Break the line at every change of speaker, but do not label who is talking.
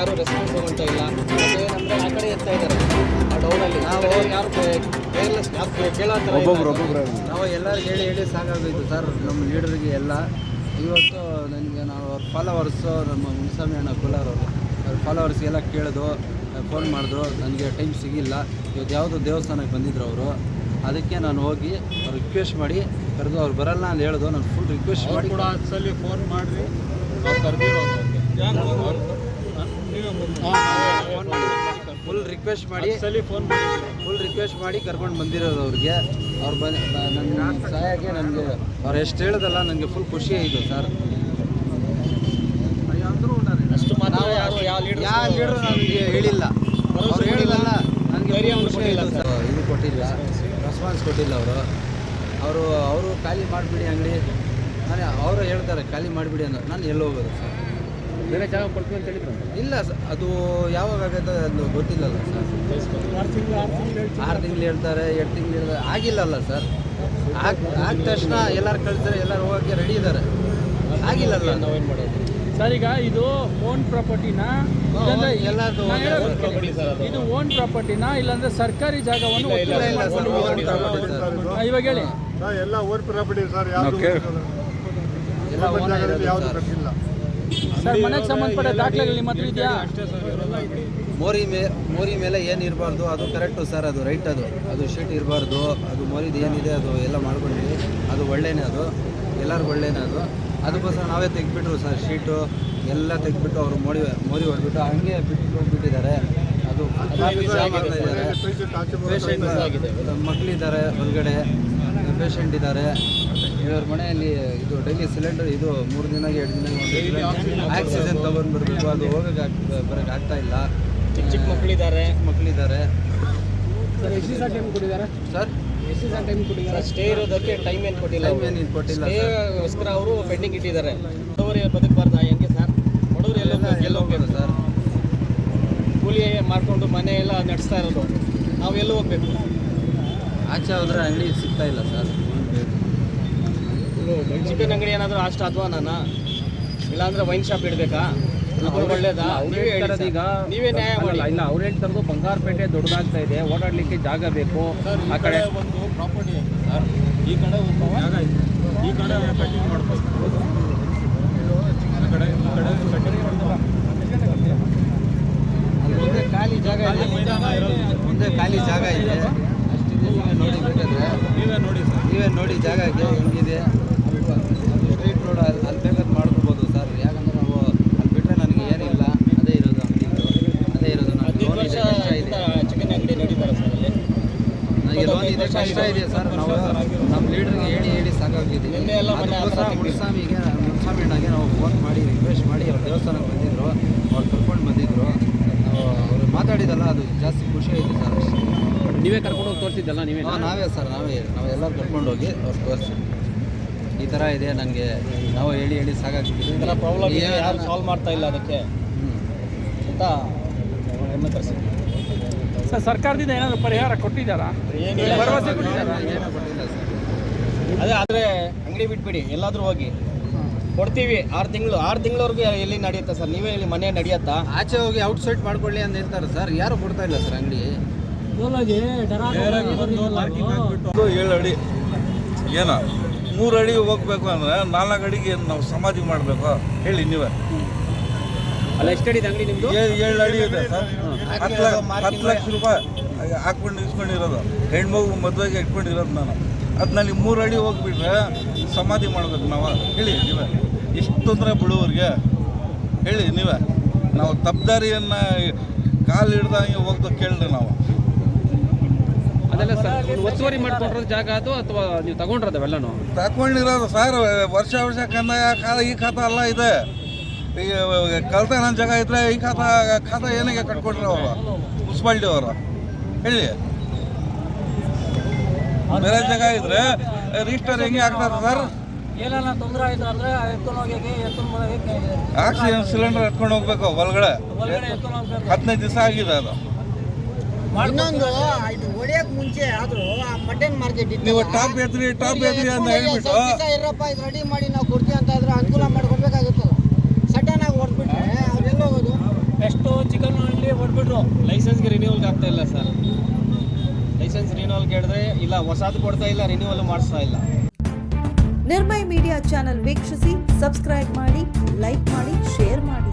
ಆಗ್ತಾ ಇದ್ದಾರೆ. ಆ ಡೌನಲ್ಲಿ ನಾವು ಯಾರು ಕೇರ್ಲೆಸ್ ಯಾರು ಇಲ್ಲ.
ಒಬ್ಬೊಬ್ರು
ನಾವು ಎಲ್ಲರಿಗೂ ಹೇಳಿ ಹೇಳಿ ಸಾಕಾಗೋಯ್ತು ಸರ್. ನಮ್ಮ ಲೀಡರ್ಗೆ ಎಲ್ಲ. ಇವತ್ತು ನನಗೆ ನಾವು ಅವ್ರ ಫಾಲೋವರ್ಸು ನಮ್ಮ ಮುನಿಸ್ವಾಮಿ ಅಣ್ಣ ಕೋಲಾರವರು ಅವ್ರ. ಫಾಲೋವರ್ಸ್ಗೆಲ್ಲ ಕೇಳಿದ್ರು ಫೋನ್ ಮಾಡಿದ್ರು ನನಗೆ ಟೈಮ್ ಸಿಗಿಲ್ಲ. ಇವತ್ತು ಯಾವುದೋ ದೇವಸ್ಥಾನಕ್ಕೆ ಬಂದಿದ್ರು ಅವರು. ಅದಕ್ಕೆ ನಾನು ಹೋಗಿ ಅವ್ರು ರಿಕ್ವೆಸ್ಟ್ ಮಾಡಿ ಕರೆದು ಅವ್ರು ಬರಲ್ಲ ಅಂತ ಹೇಳಿದ್ರು ನಾನು ಫುಲ್ ರಿಕ್ವೆಸ್ಟ್ ಮಾಡಿ
ಕೂಡ ಸಲ ಫೋನ್ ಮಾಡಿರಿ. ಕರೆದಿರೋ ಕರೆದಿರೋದು
ಫುಲ್ ರಿಕ್ವೆಸ್ಟ್ ಮಾಡಿ ಫುಲ್ ರಿಕ್ವೆಸ್ಟ್ ಮಾಡಿ. ಕರ್ಕೊಂಡು ಬಂದಿರೋದು ಅವ್ರಿಗೆ. ಅವ್ರು ಬಂದು ನನ್ನ ಸಹಾಯಕ್ಕೆ ನನಗೆ ಅವ್ರು ಎಷ್ಟು ಹೇಳೋದಲ್ಲ ನನಗೆ ಫುಲ್ ಖುಷಿ ಆಯಿತು ಸರ್.
ಅಷ್ಟು
ನಾವು
ಯಾರು ಯಾವ ಲೀಡರ್
ನನಗೆ ಹೇಳಿಲ್ಲ. ಅವ್ರು ಹೇಳಿಲ್ಲಲ್ಲ ನನಗೆ ಖುಷಿ ಸರ್. ಇದು ಕೊಟ್ಟಿಲ್ಲ. ರೆಸ್ಪಾನ್ಸ್ ಕೊಟ್ಟಿಲ್ಲ ಅವರು. ಅವರು ಅವರು ಖಾಲಿ ಮಾಡಿಬಿಡಿ ಅಂಗಡಿ. ನಾನು ಅವರು ಹೇಳ್ತಾರೆ ಖಾಲಿ ಮಾಡಿಬಿಡಿ ಅಂತ. ನಾನು ಎಲ್ಲಿ ಹೋಗೋದು ಸರ್?
ಬೇರೆ ಜಾಗ ಕೊಡ್ತೀವಿ ಅಂತ ಹೇಳಿದ್ರು
ಇಲ್ಲ ಸರ್ ಅದು ಯಾವಾಗ ಆಗುತ್ತೆ ಅದು ಗೊತ್ತಿಲ್ಲಲ್ಲ ಸರ್. ಆರು ತಿಂಗಳು ಹೇಳ್ತಾರೆ? ಎರಡು ತಿಂಗಳು ಹೇಳ್ತಾರೆ ಆಗಿಲ್ಲಲ್ಲ ಸರ್. ಆಗ ಆದ ತಕ್ಷಣ ಎಲ್ಲರೂ ಕಳಿಸ್ತಾರೆ ಎಲ್ಲರೂ ಹೋಗೋಕ್ಕೆ ರೆಡಿ ಇದ್ದಾರೆ ಆಗಿಲ್ಲಲ್ಲ.
ನಾವೇನು ಮಾಡೋದು?
ಸರ್ ಈಗ ಇದು ಓನ್ ಪ್ರಾಪರ್ಟಿನ
ಅದು.
ಇದು ಓನ್ ಪ್ರಾಪರ್ಟಿನ ಇಲ್ಲಾಂದ್ರೆ ಸರ್ಕಾರಿ ಜಾಗವನ್ನು
ಇಲ್ಲ,
ಇಲ್ಲ ಸರ್ ಸರ್.
ಇವಾಗ ಹೇಳಿ.
ಸರ್, ಎಲ್ಲ ಓನ್ ಪ್ರಾಪರ್ಟಿ ಸರ್ ಯಾವುದು
ಎಲ್ಲ ಓನ್
ಜಾಗದಲ್ಲಿ ಯಾವುದು
ಸರ್.
ಕಟ್ಟಿಲ್ಲ
ಸರ್ ಮನೆಗೆ ಸಂಬಂಧಪಟ್ಟ ದಾಖಲೆಗಳು ನಿಮ್ಮ ಹತ್ರ ಇದೆಯಾ?
ಮೋರಿ ಮೇ ಮೋರಿ ಮೇಲೆ ಏನು ಇರಬಾರ್ದು ಅದು ಕರೆಕ್ಟು ಸರ್ ಅದು ರೈಟ್ ಅದು. ಅದು ಶೀಟ್ ಇರಬಾರ್ದು ಅದು ಮೋರಿದು ಏನಿದೆ ಅದು ಎಲ್ಲ ಮಾಡ್ಕೊಂಡಿವಿ. ಅದು ಒಳ್ಳೇನೇ ಅದು ಎಲ್ಲರಿಗೂ ಒಳ್ಳೇನೇ ಅದು. ಅದಕ್ಕೋಸ್ಕರ ನಾವೇ ತೆಗೆದ್ಬಿಟ್ರು ಸರ್ ಶೀಟು ಎಲ್ಲ ತೆಗೆದ್ಬಿಟ್ಟು ಅವರು ಮೋರಿ ಮೋರಿ ಹೊಡೆದ್ಬಿಟ್ಟು ಹಂಗೆ ಬಿಟ್ಟು ಹೋಗ್ಬಿಟ್ಟಿದ್ದಾರೆ. ಅದು ಪೇಷಂಟ್ ಮಕ್ಕಳಿದ್ದಾರೆ ಹೊರಗಡೆ ಪೇಷಂಟ್ ಇದ್ದಾರೆ. ಇವ್ರ ಮನೆಯಲ್ಲಿ ಇದು ಡೈಲಿ ಸಿಲಿಂಡರ್ ಇದು ಮೂರು ದಿನ ಎರಡು ದಿನ ಆಕ್ಸಿಜನ್ ತಗೊಂಡು ಬರಬೇಕು. ಅದು ಹೋಗಕ್ಕೆ ಬರೋಕ್ಕೆ ಆಗ್ತಾ ಇಲ್ಲ.
ಚಿಕ್ಕ ಚಿಕ್ಕ ಮಕ್ಕಳಿದ್ದಾರೆ
ಮಕ್ಕಳಿದ್ದಾರೆ
ಸರ್ ಎಷ್ಟು ದಿವಸ ಟೈಮ್ ಕೊಟ್ಟಿದ್ದಾರೆ?
ಸರ್?
ಎಷ್ಟು ದಿವಸ ಟೈಮ್ ಕೊಟ್ಟಿದ್ದಾರೆ?
ಸ್ಟೇ ಇರೋದಕ್ಕೆ ಟೈಮ್ ಏನು ಕೊಟ್ಟಿಲ್ಲ
ಟೈಮ್ ಏನು ಕೊಟ್ಟಿಲ್ಲ ಸರ್.
ಸ್ಟೇಗೋಸ್ಕರ ಅವರು ಪೆಂಡಿಂಗ್ ಇಟ್ಟಿದ್ದಾರೆ. ಬಡವರು ಬದುಕಬಾರ್ದ? ಹೆಂಗೆ ಸರ್? ಬಡವರು ಎಲ್ಲ ಎಲ್ಲ ಹೋಗ್ಬೇಕು
ಸರ್.
ಕೂಲಿ ಮಾಡಿಕೊಂಡು ಮನೆ ಎಲ್ಲ ನಡೆಸ್ತಾ ಇರೋದು. ನಾವು ಎಲ್ಲೂ ಹೋಗ್ಬೇಕು.
ಆಚೆ ಹೋದ್ರೆ ಅಂಗಡಿ ಸಿಗ್ತಾ ಇಲ್ಲ ಸರ್.
ಚಿಕನ್ ಅಂಗಡಿ ಏನಾದರೂ ಅಷ್ಟು ಅಥವಾ ನಾನು? ಇಲ್ಲಾಂದ್ರೆ ವೈನ್ ಶಾಪ್ ಇಡಬೇಕಾ? ಒಳ್ಳೇದಾ? ನೀವೇ ನ್ಯಾಯ
ಇಲ್ಲ ಅವ್ರು ಹೇಳ್ತಾರದು ಬಂಗಾರಪೇಟೆ ದೊಡ್ಡದಾಗ್ತಾ ಇದೆ ಓಡಾಡ್ಲಿಕ್ಕೆ ಜಾಗ ಬೇಕು. ಆ ಕಡೆ
ಒಂದು ಪ್ರಾಪರ್ಟಿ ಸರ್. ಈ ಕಡೆ ಒಂದು ಜಾಗ ಇದೆ ಈ ಕಡೆ ಕಟಿಂಗ್ ಮಾಡ್ಬೋದು ಈ ಕಡೆ ಈ ಕಡೆ ಕಟಿಂಗ್ ಮಾಡ್ಬೋದು
ಅಲ್ಲಿ ಮುಂದೆ ಖಾಲಿ ಜಾಗ ಇದೆ. ಮುಂದೆ ಖಾಲಿ ಜಾಗ ಇದೆ. ಅಷ್ಟಿದೆ. ನೀವೇ ನೋಡಿ ಬೇಕಾದ್ರೆ
ನೀವೇ ನೋಡಿ ಸರ್.
ನೀವೇ ನೋಡಿ ಜಾಗಕ್ಕೆ ಹೆಂಗಿದೆ. ರೋಡ್ ಅಲ್ಲಿ ಅಲ್ಲಿ ಬೇಕಾದ್ರೆ ಮಾಡ್ಕೋಬೋದು ಸರ್. ಯಾಕಂದ್ರೆ ನಾವು ಅಲ್ಲಿ ಬಿಟ್ಟರೆ ನನಗೆ ಏನಿಲ್ಲ ಅದೇ ಇರೋದು ಅಂಗಡಿಗಳು ಅದೇ ಇರೋದು ನನಗೆ ಲೋನ್
ವರ್ಷ
ಇದೆ ಕಷ್ಟ ಇದೆ.
ಚಿಕನ್ ಅಂಗಡಿ ನಡೀತಾರೆ ಸರ್ ಅಲ್ಲಿ.
ನನಗೆ ಲೋನ್ ಇದೆ ಕಷ್ಟ ಇದೆ ಸರ್. ನಾವು ನಮ್ಮ ಲೀಡರ್ಗೆ ಹೇಳಿ ಹೇಳಿ ಸಾಕಾಗಿದ್ದೀವಿ ಅದಕ್ಕೋಸ್ಕರ ಮುನ್ಸ್ವಾಮಿಗೆ ಮುನ್ಸ್ವಾಮಿ ಅಣ್ಣಗೆ ನಾವು ಫೋನ್ ಮಾಡಿ ರಿಕ್ವೆಸ್ಟ್ ಮಾಡಿ ಅವ್ರ ದೇವಸ್ಥಾನಕ್ಕೆ ಬಂದಿದ್ರು. ಅವ್ರು ಕರ್ಕೊಂಡು ಬಂದಿದ್ರು. ನಾವು ಅವರು ಮಾತಾಡಿದಲ್ಲ ಅದು ಜಾಸ್ತಿ ಖುಷಿ ಆಯಿತು ಸರ್.
ನೀವೇ ಕರ್ಕೊಂಡು ಹೋಗಿ ತೋರಿಸಿದ್ದಲ್ಲ ನೀವೇ
ನಾವೇ ಸರ್ ನಾವೇ. ನಾವೆಲ್ಲರೂ ಕರ್ಕೊಂಡು ಹೋಗಿ ಅವ್ರು ತೋರಿಸಿ ಈ ಥರ ಇದೆ ನನಗೆ ನಾವು ಹೇಳಿ ಹೇಳಿ ಸಾಕಾಗ್ತಿದ್ದೀವಿ
ಈ ಥರ ಪ್ರಾಬ್ಲಮ್ ಇದೆ ಯಾರು ಸಾಲ್ವ್ ಮಾಡ್ತಾ ಇಲ್ಲ ಅದಕ್ಕೆ? ಅಂತ ಹೆಮ್ಮೆ ತರಿಸಿದ್ವಿ
ಸರ್ ಸರ್ಕಾರದಿಂದ ಏನಾದರೂ ಪರಿಹಾರ ಕೊಟ್ಟಿದ್ದಾರಾ?
ಏನಿಲ್ಲ
ಭರವಸೆ ಕೊಟ್ಟಿದ್ದಾರಾ?
ಏನೂ ಕೊಟ್ಟಿಲ್ಲ ಸರ್.
ಅದೇ ಆದರೆ ಅಂಗಡಿ ಬಿಟ್ಬಿಡಿ ಎಲ್ಲಾದರೂ ಹೋಗಿ. ಕೊಡ್ತೀವಿ ಆರು ತಿಂಗಳು ಆರು ತಿಂಗಳವರೆಗೂ ಎಲ್ಲಿ ನಡೆಯುತ್ತಾ ಸರ್? ನೀವೇ ಇಲ್ಲಿ ಮನೆ ನಡೆಯುತ್ತಾ?
ಆಚೆ ಹೋಗಿ ಔಟ್ಸೈಡ್ ಮಾಡ್ಕೊಳ್ಳಿ ಅಂತ ಹೇಳ್ತಾರೆ ಸರ್. ಯಾರು ಕೊಡ್ತಾ ಇಲ್ಲ ಸರ್ ಅಂಗಡಿ?
ಏಳು ಅಡಿ. ಏನ? ಮೂರು ಅಡಿ ಹೋಗ್ಬೇಕು ಅಂದ್ರೆ ನಾಲ್ಕು ಅಡಿಗೆ ಏನು ನಾವು ಸಮಾಧಿ ಮಾಡಬೇಕು. ಹೇಳಿ ನೀವೇ.
ಅಲ್ಲ ಎಷ್ಟಡಿದೆ ಅಂಗಡಿ ನಿಮ್ದು?
ಏಳು ಏಳು ಅಡಿ ಇದೆ ಸರ್. ಹತ್ತು ಲಕ್ಷ ಹತ್ತು ಲಕ್ಷ ರೂಪಾಯಿ ಹಾಕ್ಕೊಂಡು ಇಸ್ಕೊಂಡಿರೋದು. ಹೆಣ್ಮಗು ಮದುವೆಗೆ ಇಟ್ಕೊಂಡಿರೋದು ನಾನು. ಅದು ನನಗೆ ಮೂರು ಅಡಿ ಹೋಗ್ಬಿಟ್ರೆ ಸಮಾಧಿ ಮಾಡ್ಬೇಕು ನಾವು. ಹೇಳಿ ನೀವೇ. ಎಷ್ಟು ತೊಂದರೆ ಬಡವ್ರಿಗೆ? ಹೇಳಿ ನೀವೇ. ನಾವು ತಪ್ಪದಾರಿಯನ್ನು ಕಾಲು ಹಿಡ್ದಂಗೆ ಹೋಗ್ದು ಕೇಳ್ರಿ ನಾವು.
ಅದೆಲ್ಲ ಸರ್ ಒತ್ತುವರಿ ಮಾಡ್ಕೊಂಡಿರೋ ಜಾಗ ಅದು ಅಥವಾ ನೀವು ತಗೊಂಡ್ರದ ಅವೆಲ್ಲನೂ?
ತಗೊಂಡಿರೋದು ಸರ್ ವರ್ಷ ವರ್ಷ ಕಂದಾಯ ಖಾತ ಈ ಖಾತ ಅಲ್ಲ ಇದೆ. ಈ ನನ್ನ ಜಾಗ ಇದ್ರೆ ಈ ಖಾತ ಖಾತ ಏನಿಗೆ ಕಟ್ಕೊಟ್ರು ಅವರು? ಮುನ್ಸಿಪಾಲ್ಟಿ ಅವರು. ಹೇಳಿ. ಬೇರೆ ಜಾಗ ಇದ್ರೆ ರಿಜಿಸ್ಟರ್ ಹೆಂಗೆ ಆಗ್ತದೆ ಸರ್?
ಏನೆಲ್ಲ ತೊಂದರೆ ಆಯ್ತು ಅಂದ್ರೆ ಎತ್ಕೊಂಡು ಹೋಗಿ ಎತ್ಕೊಂಡು ಬರೋಕೆ
ಆಕ್ಸಿಜನ್ ಸಿಲಿಂಡರ್ ಎತ್ಕೊಂಡು ಹೋಗ್ಬೇಕು ಒಳಗಡೆ ಹದಿನೈದು ದಿವಸ ಆಗಿದೆ ಅದು.
ಇನ್ನೊಂದು ಇದು ಹೊಡಿಯಕ್ ಮುಂಚೆ ಆದ್ರೂ ಆ ಮಟನ್ ಮಾರ್ಕೆಟ್ ಇತ್ತು
ನೀವು ಟಾಪ್ ಎತ್ರಿ ಟಾಪ್ ಎತ್ರಿ ಅಂತ ಹೇಳ್ಬಿಟ್ಟು.
ಇರಪ್ಪ ಇದು ರೆಡಿ ಮಾಡಿ ನಾವು ಕೊಡ್ತೀವಿ ಅಂತ ಆದ್ರೆ ಅನುಕೂಲ ಮಾಡ್ಕೊಡ್ಬೇಕಾಗುತ್ತಲ್ಲ ಸಡನ್ ಆಗಿ ಹೊಡೆದ್ಬಿಟ್ರೆ ಅವ್ರೆಲ್ಲ ಹೋಗೋದು?
ಎಷ್ಟು ಚಿಕನ್ ಅಲ್ಲಿ ಹೊಡೆದ್ಬಿಟ್ರು.
ಲೈಸೆನ್ಸ್ಗೆ ರಿನ್ಯೂವಲ್ ಆಗ್ತಾ ಇಲ್ಲ ಸರ್. ಲೈಸೆನ್ಸ್ ರಿನ್ಯೂವಲ್ ಕೇಳಿದ್ರೆ ಇಲ್ಲ ಹೊಸದು ಕೊಡ್ತಾ ಇಲ್ಲ ರಿನ್ಯೂವಲ್ ಮಾಡಿಸ್ತಾ ಇಲ್ಲ.
ನಿರ್ಮಯ ಮೀಡಿಯಾ ಚಾನೆಲ್ ವೀಕ್ಷಿಸಿ ಸಬ್ಸ್ಕ್ರೈಬ್ ಮಾಡಿ ಲೈಕ್ ಮಾಡಿ ಶೇರ್ ಮಾಡಿ.